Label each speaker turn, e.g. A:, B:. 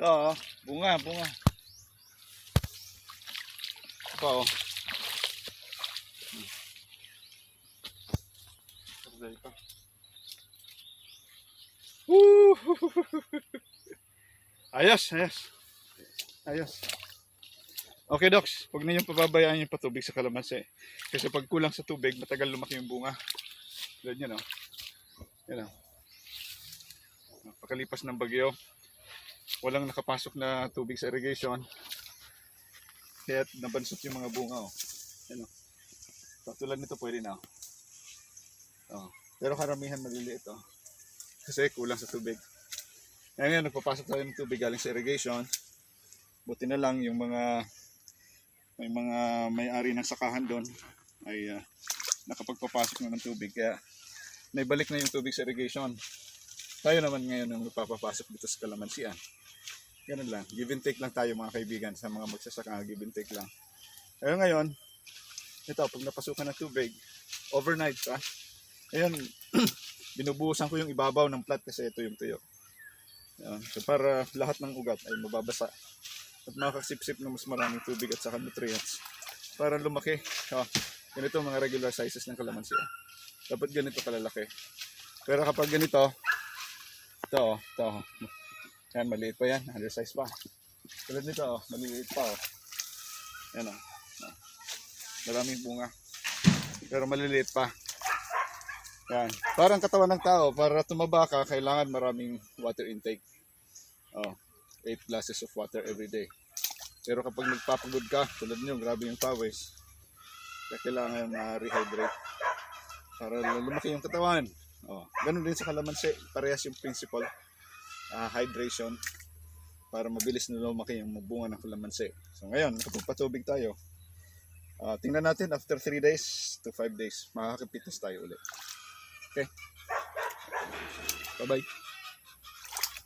A: Ito, bunga, bunga. Ito, oh. Ayos, ayos. Ayos. Okay, Docs. Huwag na yung pababayaan yung patubig sa kalamansi. Kasi pag kulang sa tubig, matagal lumaki yung bunga. Nyo, no? Yan, oh. Pakalipas ng bagyo, walang nakapasok na tubig sa irrigation. Kaya nabansot yung mga bunga, oh. Yan, oh. So, tulad nito, pwede na, oh. Oh. Pero karamihan maliliit, oh. Kasi kulang sa tubig. Ngayon, nagpapasok tayo ng tubig galing sa irrigation. Buti na lang yung mga may mga may-ari ng sakahan doon ay ah, nakapagpapasok na ng tubig kaya naibalik na yung tubig sa irrigation. Tayo naman ngayon ang magpapapasok dito sa kalamansian. Ganun lang. Give and take lang tayo mga kaibigan sa mga magsasaka. Give and take lang. Pero ngayon, ito, pag napasukan ng tubig, overnight pa. Ayun, binubuhusan ko yung ibabaw ng plat kasi ito yung tuyo. Yan. So para lahat ng ugat ay mababasa at makakasipsip ng mas maraming tubig at saka nutrients para lumaki. Oh, ganito ang mga regular sizes ng kalamansi. oh. Dapat ganito kalalaki. Pero kapag ganito, ito, ito. Yan, maliit pa yan. Undersize pa. Tulad nito, oh, maliit pa. Oh. Yan, oh. Maraming bunga. Pero maliliit pa. Yan. Parang katawan ng tao, para tumaba ka, kailangan maraming water intake. Oh, 8 glasses of water every day. Pero kapag nagpapagod ka, tulad nyo, grabe yung pawis, kailangan ma-rehydrate para lumaki yung katawan. Oh, ganun din sa kalamansi, parehas yung principle, ah, hydration, para mabilis na lumaki yung bunga ng kalamansi. So ngayon, nakapagpatubig tayo. Ah, tingnan natin after 3 days to 5 days, makakapitas tayo ulit. Okay? Bye-bye.